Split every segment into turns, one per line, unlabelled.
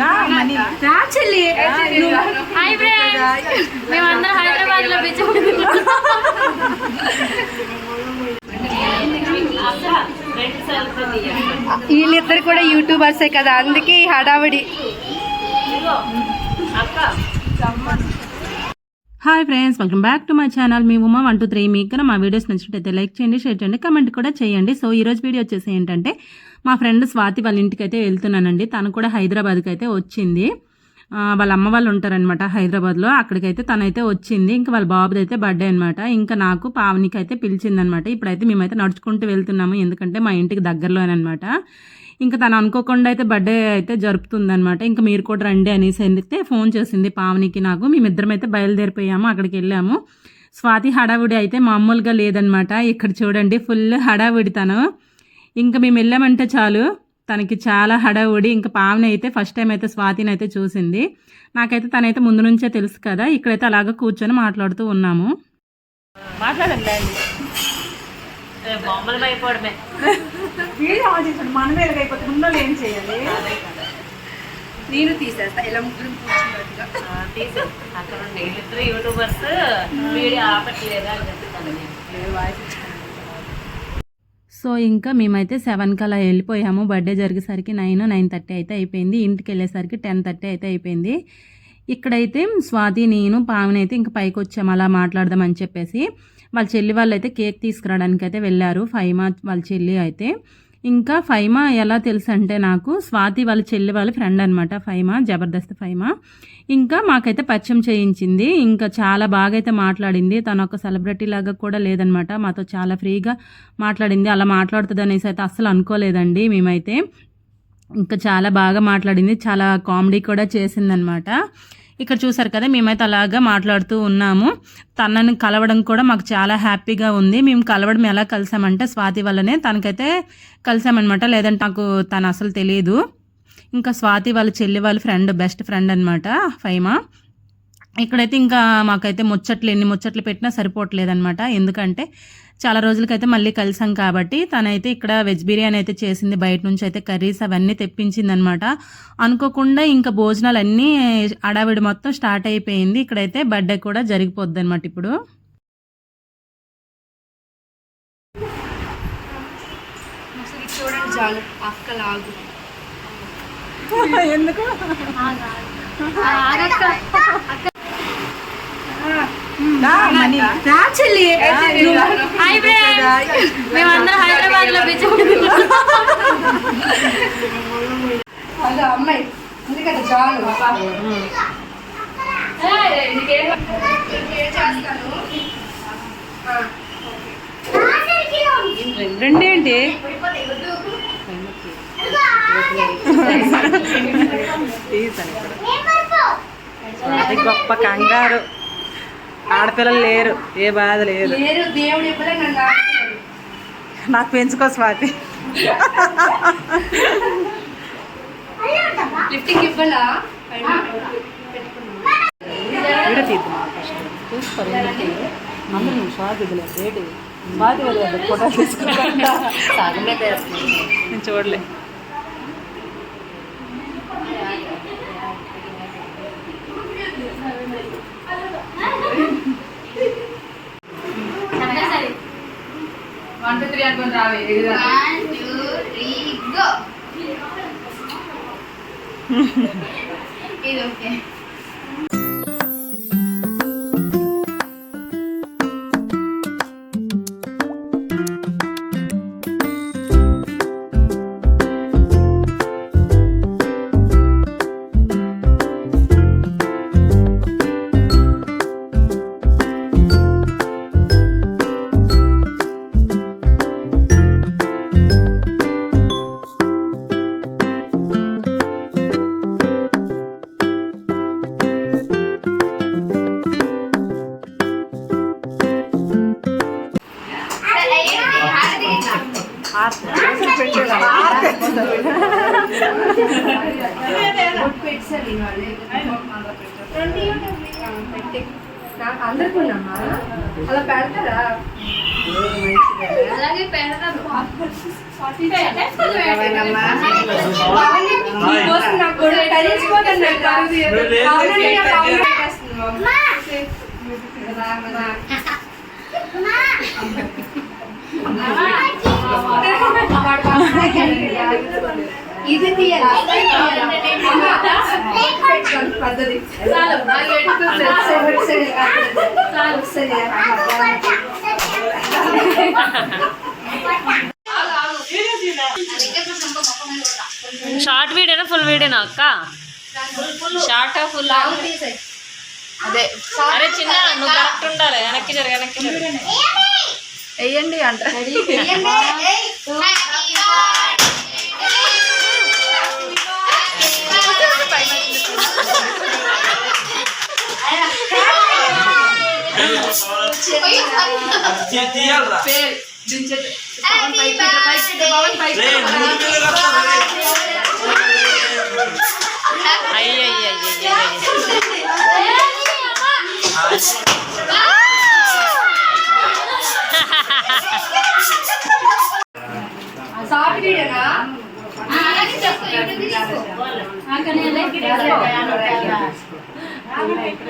రా చెల్లి.
Hi friends. మేమందరం హైదరాబాద్లో బీచ్
వీళ్ళిద్దరు కూడా యూట్యూబర్సే కదా అందుకే ఈ హడావిడి.
Hi friends welcome back to my channel. Me Uma one two three. మీకు మా వీడియోస్ నచ్చినట్టయితే లైక్ చేయండి షేర్ చేయండి కమెంట్ కూడా చేయండి. సో ఈ రోజు వీడియో వచ్చేసి ఏంటంటే మా ఫ్రెండ్ స్వాతి వాళ్ళ ఇంటికి అయితే వెళ్తున్నానండి. తను కూడా హైదరాబాద్కి అయితే వచ్చింది వాళ్ళ అమ్మ వాళ్ళు ఉంటారనమాట హైదరాబాద్లో. అక్కడికైతే తనైతే వచ్చింది. ఇంకా వాళ్ళ బాబుది అయితే బర్త్డే అనమాట ఇంకా నాకు పావనికి అయితే పిలిచిందనమాట ఇప్పుడైతే మేమైతే నడుచుకుంటూ వెళ్తున్నాము. ఎందుకంటే మా ఇంటికి దగ్గరలోనమాట ఇంకా తను అనుకోకుండా అయితే బర్త్డే అయితే జరుపుతుందనమాట ఇంకా మీరు కూడా రండి అనేసి అయితే ఫోన్ చేసింది పావనికి నాకు. మేమిద్దరం అయితే బయలుదేరిపోయాము. అక్కడికి వెళ్ళాము. స్వాతి హడావుడి అయితే మామూలుగా లేదనమాట ఇక్కడ చూడండి ఫుల్ హడావుడి తను. ఇంకా మేము వెళ్ళామంటే చాలు. తనకి చాలా హడావుడి ఇంకా పావని అయితే ఫస్ట్ టైం అయితే స్వాతిని అయితే చూసింది. నాకైతే తనైతే ముందు నుంచే తెలుసు కదా. ఇక్కడైతే అలాగ కూర్చొని మాట్లాడుతూ ఉన్నాము. మాట్లాడండి.
నేను తీసేస్తా. ఇలా ముగ్గురు కూర్చున్నట్టుగా.
తీసు అక్కడ యూట్యూబర్స్ వీడియో ఆపట్లేదా అని చెప్తాను నేను
సో ఇంకా మేమైతే సెవెన్కి అలా వెళ్ళిపోయాము. బర్త్డే జరిగేసరికి నైన్ నైన్ థర్టీ అయితే అయిపోయింది. ఇంటికి వెళ్ళేసరికి టెన్ థర్టీ అయితే అయిపోయింది. ఇక్కడైతే స్వాతి నేను పావని అయితే ఇంకా పైకి వచ్చాము. అలా మాట్లాడదామని చెప్పేసి. వాళ్ళ చెల్లి వాళ్ళు అయితే కేక్ తీసుకురావడానికి అయితే వెళ్ళారు. ఫైమా వాళ్ళ చెల్లి అయితే. ఇంకా ఫైమా ఎలా తెలుసు అంటే నాకు స్వాతి వాళ్ళ చెల్లి వాళ్ళ ఫ్రెండ్ అనమాట ఫైమా జబర్దస్త్ ఫైమా. ఇంకా మాకైతే పరిచయం చేయించింది ఇంకా చాలా బాగా అయితే మాట్లాడింది. తను ఒక సెలబ్రిటీ లాగా కూడా లేదనమాట మాతో చాలా ఫ్రీగా మాట్లాడింది. అలా మాట్లాడుతుంది అనేసి అయితే అస్సలు అనుకోలేదండి మేమైతే. ఇంకా చాలా బాగా మాట్లాడింది చాలా కామెడీ కూడా చేసిందనమాట ఇక్కడ చూసారు కదా మేమైతే అలాగా మాట్లాడుతూ ఉన్నాము. తనని కలవడం కూడా మాకు చాలా హ్యాపీగా ఉంది. మేము కలవడం ఎలా కలిసామంటే స్వాతి వల్లనే తనకైతే కలిసామన్నమాట. లేదంటే నాకు తను అసలు తెలియదు ఇంకా స్వాతి వాళ్ళ చెల్లి వాళ్ళ ఫ్రెండ్ బెస్ట్ ఫ్రెండ్ అనమాట ఫైమా. ఇక్కడైతే ఇంకా మాకైతే ముచ్చట్లు ఎన్ని ముచ్చట్లు పెట్టినా సరిపోవట్లేదన్నమాట. ఎందుకంటే చాలా రోజులకైతే మళ్ళీ కలిసాం కాబట్టి తనైతే ఇక్కడ వెజ్ బిర్యానీ అయితే చేసింది బయట నుంచి అయితే కర్రీస్ అవన్నీ తెప్పించింది అనమాట అనుకోకుండా ఇంకా భోజనాలు అన్నీ అడావిడి మొత్తం స్టార్ట్ అయిపోయింది ఇక్కడైతే బర్త్డే కూడా జరిగిపోద్ది అనమాట ఇప్పుడు
చాలు అక్క లాగు
ఎందుకు
ఫ్రెండ్స్ మేమందరం హైదరాబాద్లో బీచ్
అదో అమ్మాయి. ఎందుకంటే చాలు ఇంకేం చేస్తాను ఆ,
రెండేంటి అది గొప్ప కంగారు. ఆడపిల్లలు లేరు ఏ బాధ లేదు.
దేవుడు.
నాకు పెంచుకో స్వాతి.
లిఫ్టింగ్ ఇవ్వలా?
వీడ తీద్దాం ఫస్ట్. చూసుకోరు అందరూ నువ్వు స్వాతి వదిలేదు ఏంటి స్వాతి వదిలేదు ఫోటో తీసుకుంటా. నేను చూడలే.
వన్ టూ త్రీ అనుకుని రావే. ఇది ఓకే. అందరికి ఉన్నామా అలా పెడతారా
అలాగే పెడతాను
నాకు కూడా ఇది పద్ధతి
షార్ట్ వీడియోనా ఫుల్ వీడియోనా అక్క షార్ట్ ఫుల్
అదే
అరే చిన్న నువ్వు కరెక్ట్ ఉండాలి వెనక్కి జరగ వెనక్కి
వెయ్యండి అంట
తీయాలరా
అయ్యో అయ్యో అయ్యో అయ్యో
సాఫ్ట్ వీడియోనా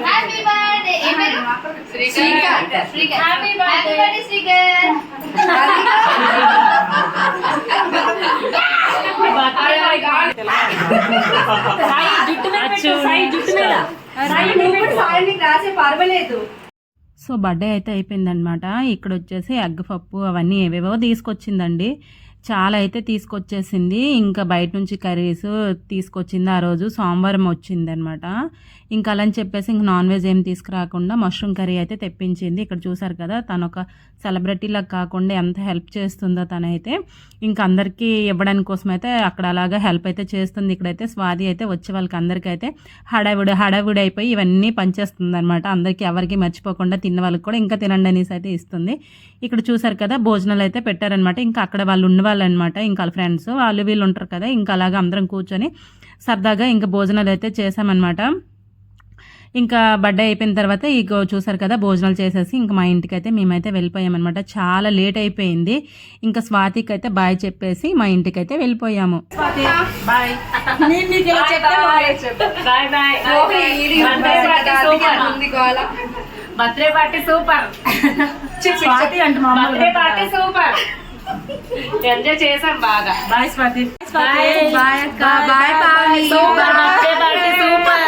హ్యాపీ బర్త్డే ఏం పేరు
శ్రీకాంత్
హ్యాపీ బర్త్డే శ్రీకర్
సాయి రాసే పర్వాలేదు
సో బర్త్డే అయితే అయిపోయిందనమాట ఇక్కడ వచ్చేసి ఎగ్ పప్పు అవన్నీ ఏవేవో తీసుకొచ్చిందండి. చాలా అయితే తీసుకొచ్చేసింది. ఇంకా బయట నుంచి కర్రీస్ తీసుకొచ్చింది. ఆ రోజు సోమవారం వచ్చింది అనమాట ఇంకా అలా అని చెప్పేసి ఇంక నాన్ వెజ్ ఏం తీసుకురాకుండా మష్రూమ్ కర్రీ అయితే తెప్పించింది. ఇక్కడ చూసారు కదా తను ఒక సెలబ్రిటీలా కాకుండా ఎంత హెల్ప్ చేస్తుందో తనైతే. ఇంకా అందరికీ ఇవ్వడానికి కోసం అయితే అక్కడ అలాగా హెల్ప్ అయితే చేస్తుంది. ఇక్కడైతే స్వాది అయితే వచ్చే వాళ్ళకి అందరికీ అయితే హడావిడి హడావిడి అయిపోయి ఇవన్నీ పనిచేస్తుంది అనమాట అందరికీ ఎవరికి మర్చిపోకుండా తిన్న వాళ్ళకి కూడా ఇంకా తినండి అనేసి అయితే ఇస్తుంది. ఇక్కడ చూసారు కదా భోజనాలు అయితే పెట్టారనమాట. ఇంకా అక్కడ వాళ్ళు ఉన్నవాళ్ళు అనమాట ఇంకా వాళ్ళ ఫ్రెండ్స్ వాళ్ళు వీళ్ళు ఉంటారు కదా ఇంకా అలాగా అందరం కూర్చొని సరదాగా ఇంకా భోజనాలు అయితే చేసామన్నమాట. ఇంకా బర్త్డే అయిపోయిన తర్వాత ఇక చూసారు కదా భోజనాలు చేసేసి ఇంకా మా ఇంటికి అయితే మేమైతే వెళ్ళిపోయామన్నమాట. చాలా లేట్ అయిపోయింది. ఇంకా స్వాతికి అయితే బాయ్ చెప్పేసి మా ఇంటికి అయితే వెళ్ళిపోయాము
bye. Bye birthday party super. Birthday party super. Enjoy చేసాం బాగా. బాయ్ స్వాతి బాయ్
బాయ్ అక్క bye Pavani
super birthday party super